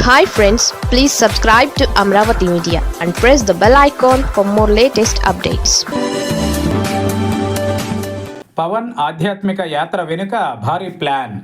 Hi friends please subscribe to Amaravati media and press the bell icon for more latest updates Pawan ఆధ్యాత్మిక యాత్ర వెనుక భారీ plan.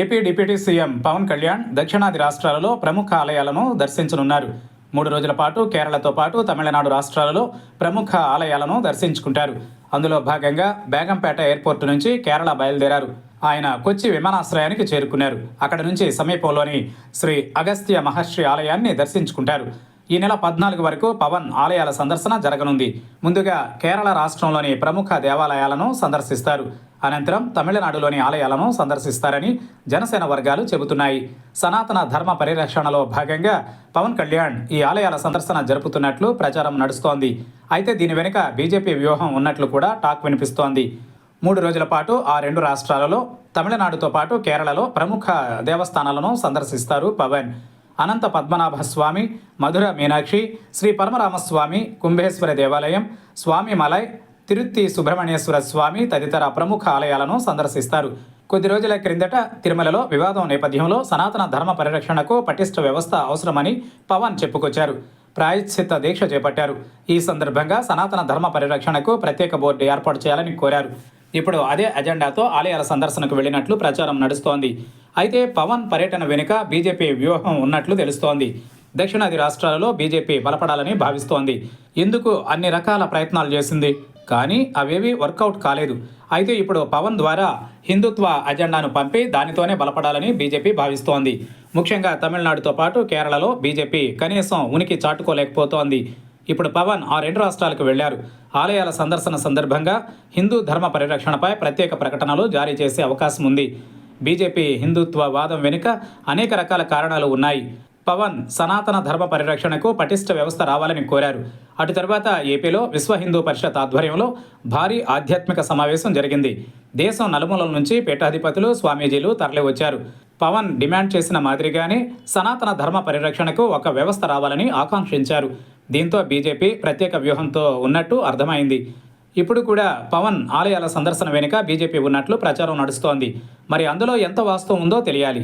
AP deputy CM Pawan Kalyan దక్షిణాది రాష్ట్రాలలో ప్రముఖ ఆలయాలను దర్శించనున్నారు. మూడు రోజుల పాటు కేరళతో పాటు తమిళనాడు రాష్ట్రాలలో ప్రముఖ ఆలయాలను దర్శించుకుంటారు. అందులో భాగంగా బేగంపేట ఎయిర్పోర్టు నుంచి కేరళ బయలుదేరారు. ఆయన కొచ్చి విమానాశ్రయానికి చేరుకున్నారు. అక్కడ నుంచి సమీపంలోని శ్రీ అగస్త్య మహర్షి ఆలయాన్ని దర్శించుకుంటారు. ఈ నెల పద్నాలుగు వరకు పవన్ ఆలయాల సందర్శన జరగనుంది. ముందుగా కేరళ రాష్ట్రంలోని ప్రముఖ దేవాలయాలను సందర్శిస్తారు. అనంతరం తమిళనాడులోని ఆలయాలను సందర్శిస్తారని జనసేన వర్గాలు చెబుతున్నాయి. సనాతన ధర్మ పరిరక్షణలో భాగంగా పవన్ కళ్యాణ్ ఈ ఆలయాల సందర్శన జరుపుతున్నట్లు ప్రచారం నడుస్తోంది. అయితే దీని వెనుక బీజేపీ వ్యూహం ఉన్నట్లు కూడా టాక్ వినిపిస్తోంది. మూడు రోజుల పాటు ఆ రెండు రాష్ట్రాలలో తమిళనాడుతో పాటు కేరళలో ప్రముఖ దేవస్థానాలను సందర్శిస్తారు పవన్. అనంత పద్మనాభ స్వామి మధుర మీనాక్షి శ్రీ పరమరామస్వామి కుంభేశ్వర దేవాలయం స్వామి మలై తిరుత్తి సుబ్రహ్మణ్యేశ్వర స్వామి తదితర ప్రముఖ ఆలయాలను సందర్శిస్తారు. కొద్ది రోజుల క్రిందట తిరుమలలో వివాదం నేపథ్యంలో సనాతన ధర్మ పరిరక్షణకు పటిష్ట వ్యవస్థ అవసరమని పవన్ చెప్పుకొచ్చారు. ప్రాయశ్చిత్త దీక్ష చేపట్టారు. ఈ సందర్భంగా సనాతన ధర్మ పరిరక్షణకు ప్రత్యేక బోర్డు ఏర్పాటు చేయాలని కోరారు. ఇప్పుడు అదే అజెండాతో ఆలయాల సందర్శనకు వెళ్ళినట్లు ప్రచారం నడుస్తోంది. అయితే పవన్ పర్యటన వెనుక బీజేపీ వ్యూహం ఉన్నట్లు తెలుస్తోంది. దక్షిణాది రాష్ట్రాలలో బీజేపీ బలపడాలని భావిస్తోంది. ఎందుకు అన్ని రకాల ప్రయత్నాలు చేసింది? కానీ అవేవి వర్కౌట్ కాలేదు. అయితే ఇప్పుడు పవన్ ద్వారా హిందుత్వ అజెండాను పంపి దానితోనే బలపడాలని బీజేపీ భావిస్తోంది. ముఖ్యంగా తమిళనాడుతో పాటు కేరళలో బీజేపీ కనీసం ఉనికి చాటుకోలేకపోతోంది. ఇప్పుడు పవన్ ఆ రెండు రాష్ట్రాలకు వెళ్ళారు. ఆలయాల సందర్శన సందర్భంగా హిందూ ధర్మ పరిరక్షణపై ప్రత్యేక ప్రకటనలు జారీ చేసే అవకాశం ఉంది. బీజేపీ హిందుత్వ వాదం వెనుక అనేక రకాల కారణాలు ఉన్నాయి. పవన్ సనాతన ధర్మ పరిరక్షణకు పటిష్ట వ్యవస్థ రావాలని కోరారు. అటు తర్వాత ఏపీలో విశ్వ హిందూ పరిషత్ ఆధ్వర్యంలో భారీ ఆధ్యాత్మిక సమావేశం జరిగింది. దేశం నలుమూలల నుంచి పీఠాధిపతులు స్వామీజీలు తరలివచ్చారు పవన్ డిమాండ్ చేసిన మాదిరిగానే సనాతన ధర్మ పరిరక్షణకు ఒక వ్యవస్థ రావాలని ఆకాంక్షించారు. దీంతో బీజేపీ ప్రత్యేక వ్యూహంతో ఉన్నట్టు అర్థమైంది. ఇప్పుడు కూడా పవన్ ఆలయాల సందర్శన వెనుక బీజేపీ ఉన్నట్లు ప్రచారం నడుస్తోంది. మరి అందులో ఎంత వాస్తవం ఉందో తెలియాలి.